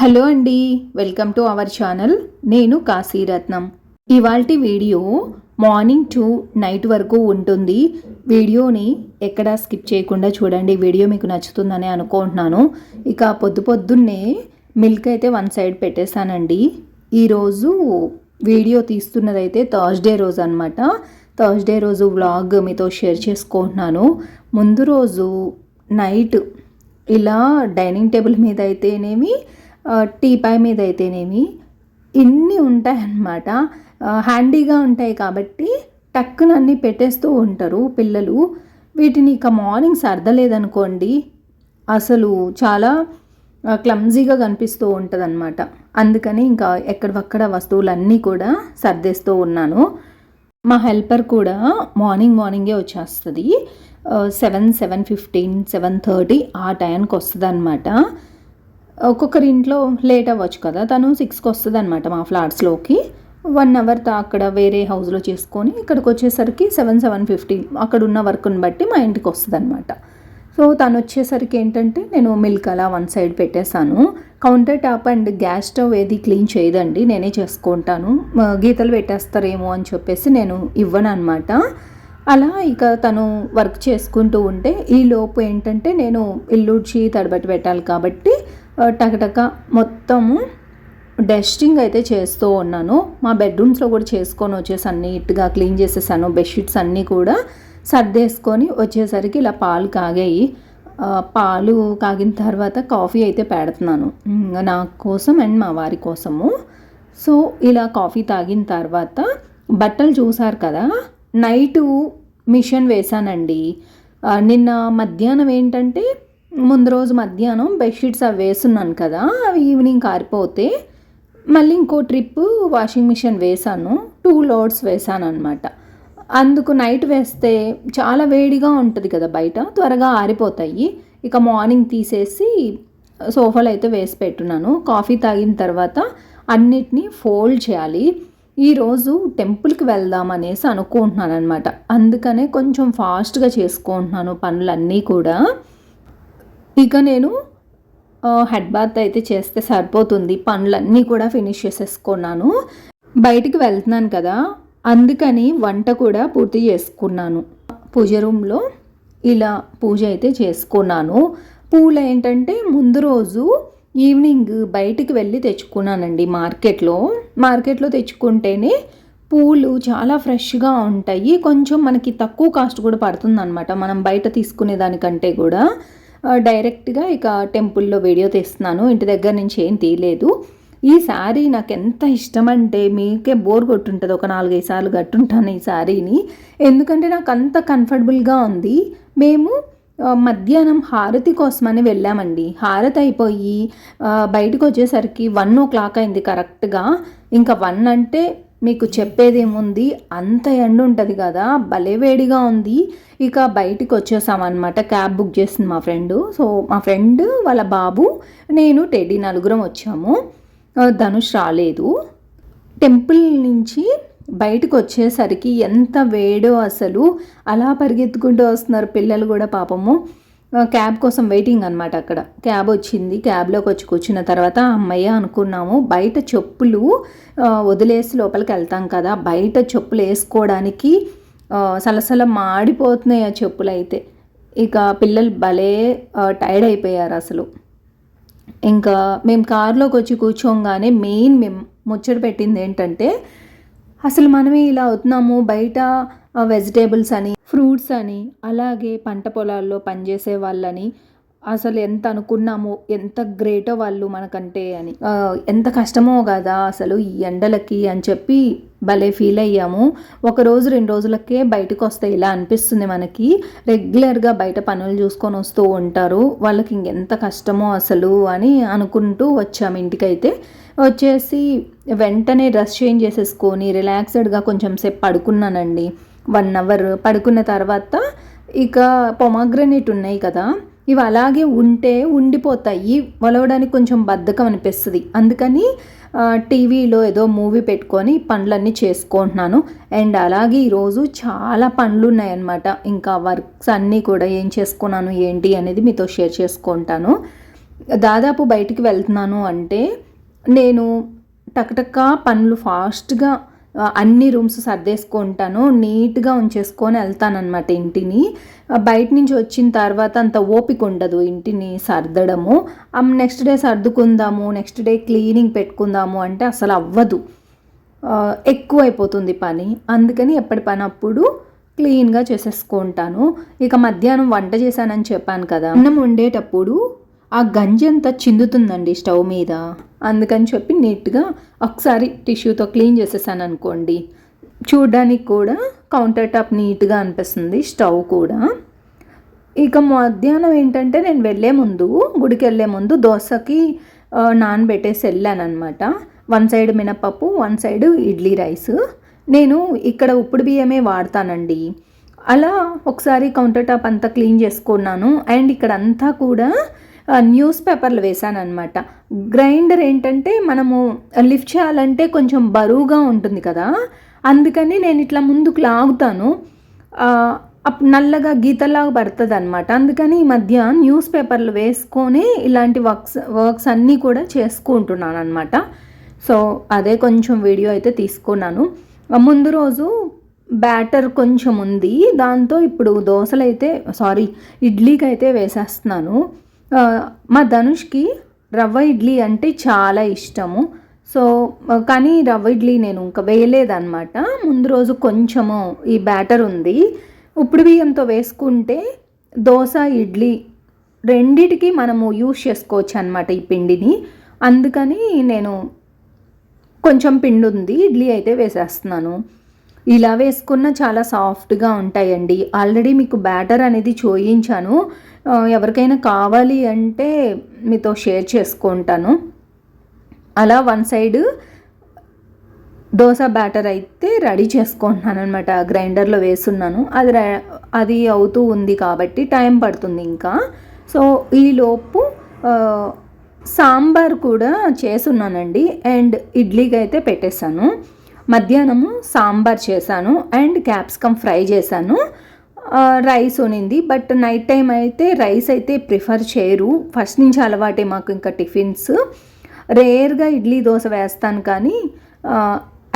Hello అండి welcome to our channel. నేను కాశీరత్నం. ఇవాల్టి వీడియో మార్నింగ్ టు నైట్ వరకు ఉంటుంది. వీడియోని ఎక్కడా స్కిప్ చేయకుండా చూడండి. వీడియో మీకు నచ్చుతుందని అనుకుంటున్నాను. ఇక పొద్దు పొద్దున్నే మిల్క్ అయితే వన్ సైడ్ పెట్టేశానండి. ఈరోజు వీడియో తీస్తున్నదైతే థర్స్డే రోజు అనమాట థర్స్డే రోజు వ్లాగ్ మీతో షేర్ చేసుకుంటున్నాను. ముందు రోజు నైట్ ఇలా డైనింగ్ టేబుల్ మీద అయితేనేమి టీపాయ్ మీద అయితేనేమి ఇన్ని ఉంటాయన్నమాట. హ్యాండీగా ఉంటాయి కాబట్టి టక్కున అన్ని పెట్టేస్తూ ఉంటారు పిల్లలు. వీటిని ఇక మార్నింగ్ సర్దలేదనుకోండి అసలు చాలా క్లమ్జీగా కనిపిస్తూ ఉంటుంది అనమాట అందుకని ఇంకా ఎక్కడవక్కడ వస్తువులన్నీ కూడా సర్దేస్తూ ఉన్నాను. మా హెల్పర్ కూడా మార్నింగ్ మార్నింగే వచ్చేస్తుంది. Seven seven fifteen seven thirty ఆ టైంకి వస్తుంది అనమాట ఒక్కొక్కరి ఇంట్లో లేట్ అవ్వచ్చు కదా. తను సిక్స్కి వస్తుంది అనమాట మా ఫ్లాట్స్లోకి వన్ అవర్ తా అక్కడ వేరే హౌస్లో చేసుకొని ఇక్కడికి వచ్చేసరికి సెవెన్ సెవెన్ ఫిఫ్టీ అక్కడ ఉన్న వర్క్ని బట్టి మా ఇంటికి వస్తుంది అనమాట సో తను వచ్చేసరికి ఏంటంటే నేను మిల్క్ అలా వన్ సైడ్ పెట్టేశాను. Counter top and gas stove ఏది క్లీన్ చేయదండి. నేనే చేసుకుంటాను. గీతలు పెట్టేస్తారేమో అని చెప్పేసి నేను ఇవ్వను అనమాట అలా ఇక తను వర్క్ చేసుకుంటూ ఉంటే ఈ లోపు ఏంటంటే నేను ఇల్లుడ్చి తడబెట్టి పెట్టాలి కాబట్టి టకటక మొత్తము డస్టింగ్ అయితే చేస్తూ ఉన్నాను. మా బెడ్రూమ్స్లో కూడా చేసుకొని వచ్చేసి అన్ని ఇట్టుగా క్లీన్ చేసేసాను బెడ్షీట్స్ అన్నీ కూడా సర్దేసుకొని వచ్చేసరికి ఇలా పాలు కాగాయి. పాలు కాగిన తర్వాత కాఫీ అయితే పెడుతున్నాను. నా కోసం అండ్ మా వారి కోసము. సో ఇలా కాఫీ తాగిన తర్వాత బట్టలు చూసారు కదా నైటు మిషన్ వేశానండి. నిన్న మధ్యాహ్నం ఏంటంటే ముందు రోజు మధ్యాహ్నం బెడ్షీట్స్ అవి వేస్తున్నాను కదా అవి ఈవినింగ్ కారిపోతే మళ్ళీ ఇంకో ట్రిప్ వాషింగ్ మిషన్ వేసాను టూ లోడ్స్ వేసాను అనమాట అందుకు నైట్ వేస్తే చాలా వేడిగా ఉంటుంది కదా బయట త్వరగా ఆరిపోతాయి. ఇక మార్నింగ్ తీసేసి సోఫాలో అయితే వేసి పెట్టున్నాను. కాఫీ తాగిన తర్వాత అన్నిటినీ ఫోల్డ్ చేయాలి. ఈరోజు టెంపుల్కి వెళ్దాం అనేసి అనుకుంటున్నాను అనమాట అందుకనే కొంచెం ఫాస్ట్గా చేసుకుంటున్నాను పనులన్నీ కూడా. ఇక నేను హెడ్ బాత్ అయితే చేస్తే సరిపోతుంది. పనులన్నీ కూడా ఫినిష్ చేసేసుకున్నాను. బయటికి వెళ్తున్నాను కదా అందుకని వంట కూడా పూర్తి చేసుకున్నాను. పూజ రూమ్లో ఇలా పూజ అయితే చేసుకున్నాను. పూలు ఏంటంటే ముందు రోజు ఈవినింగ్ బయటికి వెళ్ళి తెచ్చుకున్నానండి మార్కెట్లో. మార్కెట్లో తెచ్చుకుంటేనే పూలు చాలా ఫ్రెష్గా ఉంటాయి. కొంచెం మనకి తక్కువ కాస్ట్ కూడా పడుతుంది అనమాట మనం బయట తీసుకునే దానికంటే కూడా. డైరెక్ట్గా ఇక టెంపుల్లో వీడియో తీస్తున్నాను. ఇంటి దగ్గర నుంచి ఏం తీయలేదు. ఈ శారీ నాకు ఎంత ఇష్టం అంటే మీకే బోర్ కొట్టుంటుంది. ఒక నాలుగైదు సార్లు కట్టుంటాను ఈ శారీని. ఎందుకంటే నాకు అంత కంఫర్టబుల్గా ఉంది. మేము మధ్యాహ్నం హారతి కోసమని వెళ్ళామండి. హారతి అయిపోయి బయటకు వచ్చేసరికి వన్ ఓ క్లాక్ అయింది కరెక్ట్గా. ఇంకా వన్ అంటే మీకు చెప్పేదేముంది? అంత ఎండ ఉంటుంది కదా. భలే వేడిగా ఉంది. ఇక బయటికి వచ్చేసామన్నమాట. క్యాబ్ బుక్ చేసింది మా ఫ్రెండ్. సో మా ఫ్రెండ్ వాళ్ళ బాబు నేను టెడ్డీ నలుగురం వచ్చాము. ధనుష్ రాలేదు. టెంపుల్ నుంచి బయటకు వచ్చేసరికి ఎంత వేడో అసలు. అలా పరిగెత్తుకుంటూ వస్తున్నారు పిల్లలు కూడా పాపము. క్యాబ్ కోసం వెయిటింగ్ అనమాట అక్కడ. క్యాబ్ వచ్చింది. క్యాబ్లోకి వచ్చి కూర్చున్న తర్వాత అమ్మయ్య అనుకున్నాము బయట చెప్పులు వదిలేసి లోపలికి వెళ్తాం కదా బయట చెప్పులు వేసుకోవడానికి సలసల మాడిపోతున్నాయి ఆ చెప్పులు అయితే. ఇక పిల్లలు భలే టైర్డ్ అయిపోయారు అసలు. ఇంకా మేము కారులోకి వచ్చి కూర్చోగానే మెయిన్ మేము ముచ్చట పెట్టింది ఏంటంటే అసలు మనమే ఇలా అవుతున్నాము బయట వెజిటేబుల్స్ అని ఫ్రూట్స్ అని అలాగే పంట పొలాల్లో పనిచేసే వాళ్ళని అసలు ఎంత అనుకున్నామో ఎంత గ్రేటో వాళ్ళు మనకంటే అని. ఎంత కష్టమో కదా అసలు ఈ ఎండలకి అని చెప్పి భలే ఫీల్ అయ్యాము. ఒక రోజు రెండు రోజులకే బయటకు వస్తే ఇలా అనిపిస్తుంది మనకి. రెగ్యులర్గా బయట పనులు చూసుకొని వస్తూ ఉంటారు. వాళ్ళకి ఇంకెంత కష్టమో అసలు అని అనుకుంటూ వచ్చాము ఇంటికైతే. వచ్చేసి వెంటనే డ్రెస్ చేంజ్ చేసేసుకొని రిలాక్స్డ్గా కొంచెం సేపు పడుకున్నానండి. వన్ అవర్ పడుకున్న తర్వాత ఇక పొమాగ్రనేట్ ఉన్నాయి కదా ఇవి అలాగే ఉంటే ఉండిపోతాయి. వలవడానికి కొంచెం బద్ధకం అనిపిస్తుంది. అందుకని టీవీలో ఏదో మూవీ పెట్టుకొని పనులన్నీ చేసుకుంటున్నాను. అండ్ అలాగే ఈరోజు చాలా పనులు ఉన్నాయన్నమాట ఇంకా వర్క్స్ అన్నీ కూడా ఏం చేసుకున్నాను ఏంటి అనేది మీతో షేర్ చేసుకుంటాను. దాదాపు బయటికి వెళ్తున్నాను అంటే నేను టకటకా పనులు ఫాస్ట్గా అన్ని రూమ్స్ సర్దేసుకుంటాను నీట్గా ఉంచేసుకొని వెళ్తానన్నమాట ఇంటిని. బయట నుంచి వచ్చిన తర్వాత అంత ఓపిక ఉండదు ఇంటిని సర్దడము. నెక్స్ట్ డే సర్దుకుందాము నెక్స్ట్ డే క్లీనింగ్ పెట్టుకుందాము అంటే అసలు అవ్వదు. ఎక్కువైపోతుంది పని. అందుకని ఎప్పటి పని అప్పుడు క్లీన్గా చేసేసుకుంటాను. ఇక మధ్యాహ్నం వంట చేశానని చెప్పాను కదా అన్నం వండేటప్పుడు ఆ గంజి అంతా చిందుతుందండి స్టవ్ మీద. అందుకని చెప్పి నీట్గా ఒకసారి టిష్యూతో క్లీన్ చేసేసాను అనుకోండి. చూడడానికి కూడా కౌంటర్ టాప్ నీట్గా అనిపిస్తుంది స్టవ్ కూడా. ఇక మధ్యాహ్నం ఏంటంటే నేను వెళ్ళే ముందు గుడికి వెళ్ళే ముందు దోశకి నానబెట్టేసి వెళ్ళాను అనమాట వన్ సైడ్ మినపప్పు వన్ సైడ్ ఇడ్లీ రైస్. నేను ఇక్కడ ఉప్పుడు బియ్యమే వాడతానండి. అలా ఒకసారి కౌంటర్ టాప్ అంతా క్లీన్ చేసుకున్నాను. అండ్ ఇక్కడ అంతా కూడా న్యూస్ పేపర్లు వేసాను అనమాట గ్రైండర్ ఏంటంటే మనము లిఫ్ట్ చేయాలంటే కొంచెం బరువుగా ఉంటుంది కదా. అందుకని నేను ఇట్లా ముందుకు లాగుతాను. అప్ నల్లగా గీతలాగా పడుతుంది అనమాట అందుకని ఈ మధ్య న్యూస్ పేపర్లు వేసుకొని ఇలాంటి వర్క్స్ వర్క్స్ అన్నీ కూడా చేసుకుంటున్నాను అనమాట సో అదే కొంచెం వీడియో అయితే తీసుకున్నాను. ముందు రోజు బ్యాటర్ కొంచెం ఉంది. దాంతో ఇప్పుడు దోశలు అయితే సారీ ఇడ్లీకి అయితే వేసేస్తున్నాను. మా ధనుష్కి రవ్వ ఇడ్లీ అంటే చాలా ఇష్టము. సో కానీ రవ్వ ఇడ్లీ నేను ఇంకా వేయలేదన్నమాట. ముందు రోజు కొంచెము ఈ బ్యాటర్ ఉంది. ఉప్పుడు బియ్యంతో వేసుకుంటే దోశ ఇడ్లీ రెండిటికి మనము యూస్ చేసుకోవచ్చు అనమాట ఈ పిండిని. అందుకని నేను కొంచెం పిండి ఉంది ఇడ్లీ అయితే వేసేస్తున్నాను. ఇలా వేసుకున్న చాలా సాఫ్ట్గా ఉంటాయండి. ఆల్రెడీ మీకు బ్యాటర్ అనేది చూయించాను. ఎవరికైనా కావాలి అంటే మీతో షేర్ చేసుకుంటాను. అలా వన్ సైడ్ దోశ బ్యాటర్ అయితే రెడీ చేసుకుంటున్నాను అనమాట గ్రైండర్లో వేస్తున్నాను. అది అది అవుతూ ఉంది కాబట్టి టైం పడుతుంది ఇంకా. సో ఈలోపు సాంబార్ కూడా చేసున్నానండి అండ్ ఇడ్లీకి అయితే పెట్టేశాను. మధ్యాహ్నము సాంబార్ చేశాను. అండ్ క్యాప్సికమ్ ఫ్రై చేశాను. రైస్ ఉనింది. బట్ నైట్ టైం అయితే రైస్ అయితే ప్రిఫర్ చేయరు. ఫస్ట్ నుంచి అలవాటే మాకు ఇంకా టిఫిన్స్. రేర్గా ఇడ్లీ దోశ వేస్తాను కానీ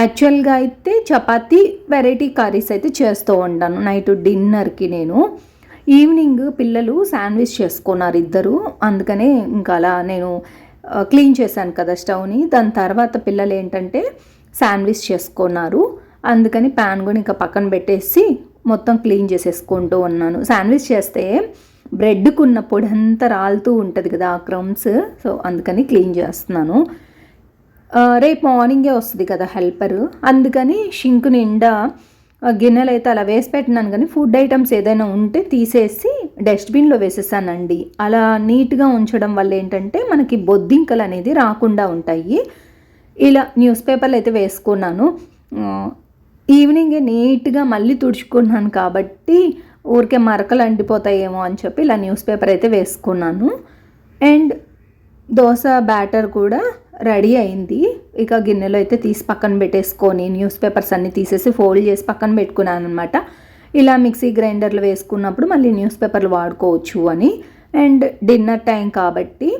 యాక్చువల్గా అయితే చపాతి వెరైటీ కర్రీస్ అయితే చేస్తూ ఉంటాను. నైట్ డిన్నర్కి నేను. ఈవినింగ్ పిల్లలు శాండ్విచ్ చేసుకున్నారు ఇద్దరు. అందుకనే ఇంకా అలా నేను క్లీన్ చేశాను కదా స్టవ్ని. దాని తర్వాత పిల్లలు ఏంటంటే శాండ్విచ్ చేసుకున్నారు. అందుకని ప్యాన్ కూడా ఇంకా పక్కన పెట్టేసి మొత్తం క్లీన్ చేసేసుకుంటూ ఉన్నాను. శాండ్విచ్ చేస్తే బ్రెడ్కు ఉన్న పొడి అంతా రాలుతూ ఉంటుంది కదా ఆ క్రమ్స్. సో అందుకని క్లీన్ చేస్తున్నాను. రేపు మార్నింగే వస్తుంది కదా హెల్పర్. అందుకని షింక్ నిండా గిన్నెలు అయితే అలా వేసి పెట్టినాను కానీ ఫుడ్ ఐటమ్స్ ఏదైనా ఉంటే తీసేసి డస్ట్బిన్లో వేసేసానండి. అలా నీట్గా ఉంచడం వల్ల ఏంటంటే మనకి బొద్దింకలు అనేది రాకుండా ఉంటాయి. ఇలా న్యూస్ పేపర్లు అయితే వేసుకున్నాను. ఈవినింగే నీట్గా మళ్ళీ తుడుచుకున్నాను కాబట్టి ఊరికే మరకలు అంటిపోతాయేమో అని చెప్పి ఇలా న్యూస్ పేపర్ అయితే వేసుకున్నాను. అండ్ దోశ బ్యాటర్ కూడా రెడీ అయింది. ఇక గిన్నెలో అయితే తీసి పక్కన పెట్టేసుకొని న్యూస్ పేపర్స్ అన్నీ తీసేసి ఫోల్డ్ చేసి పక్కన పెట్టుకున్నాను అనమాట ఇలా మిక్సీ గ్రైండర్లు వేసుకున్నప్పుడు మళ్ళీ న్యూస్ పేపర్లు వాడుకోవచ్చు అని. అండ్ డిన్నర్ టైం కాబట్టి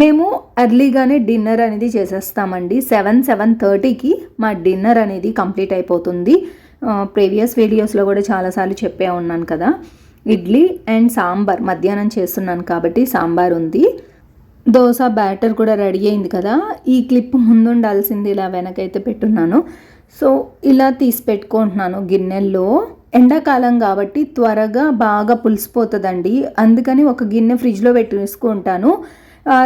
మేము ఎర్లీగానే డిన్నర్ అనేది చేసేస్తామండి. సెవెన్ సెవెన్ థర్టీకి మా డిన్నర్ అనేది కంప్లీట్ అయిపోతుంది. ప్రీవియస్ వీడియోస్లో కూడా చాలాసార్లు చెప్పే ఉన్నాను కదా. ఇడ్లీ అండ్ సాంబార్ మధ్యాహ్నం చేస్తున్నాను కాబట్టి సాంబార్ ఉంది. దోశ బ్యాటర్ కూడా రెడీ అయింది కదా. ఈ క్లిప్ ముందు ఉండాల్సింది ఇలా వెనకైతే పెట్టున్నాను. సో ఇలా తీసి పెట్టుకుంటున్నాను గిన్నెల్లో. ఎండాకాలం కాబట్టి త్వరగా బాగా పులిసిపోతుందండి. అందుకని ఒక గిన్నె ఫ్రిడ్జ్లో పెట్టేసుకుంటాను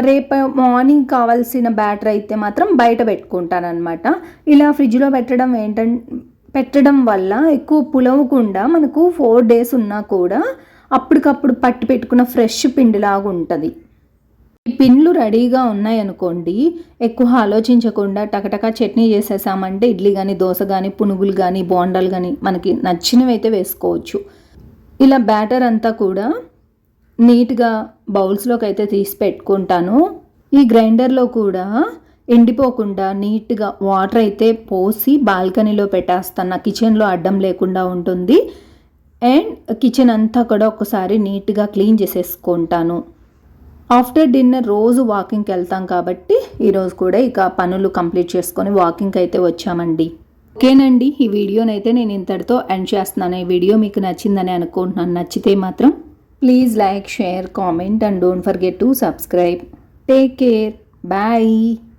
రేపు మార్నింగ్ కావాల్సిన బ్యాటర్ అయితే మాత్రం బయట పెట్టుకుంటానమాట ఇలా ఫ్రిడ్జ్లో పెట్టడం ఏంటంటే పెట్టడం వల్ల ఎక్కువ పులవకుండా మనకు ఫోర్ డేస్ ఉన్నా కూడా అప్పటికప్పుడు పట్టి పెట్టుకున్న ఫ్రెష్ పిండిలాగా ఉంటుంది. ఈ పిన్లు రెడీగా ఉన్నాయనుకోండి ఎక్కువ ఆలోచించకుండా టకటకా చట్నీ చేసేసామంటే ఇడ్లీ కానీ దోశ కానీ పునుగులు కానీ బోండాలు కానీ మనకి నచ్చినవి అయితే వేసుకోవచ్చు. ఇలా బ్యాటర్ అంతా కూడా నీట్గా బౌల్స్లోకి అయితే తీసి పెట్టుకుంటాను. ఈ గ్రైండర్లో కూడా ఎండిపోకుండా నీట్గా వాటర్ అయితే పోసి బాల్కనీలో పెట్టేస్తాను. నా కిచెన్లో అడ్డం లేకుండా ఉంటుంది. అండ్ కిచెన్ అంతా కూడా ఒకసారి నీట్గా క్లీన్ చేసేసుకుంటాను. ఆఫ్టర్ డిన్నర్ రోజు వాకింగ్కి వెళ్తాం కాబట్టి ఈరోజు కూడా ఇక పనులు కంప్లీట్ చేసుకొని వాకింగ్కి అయితే వచ్చామండి. ఓకేనండి. ఈ వీడియోనైతే నేను ఇంతటితో ఎండ్ చేస్తున్నాను. ఈ వీడియో మీకు నచ్చిందని అనుకుంటున్నాను. నచ్చితే మాత్రం Please like, share, comment and don't forget to subscribe. Take care. Bye.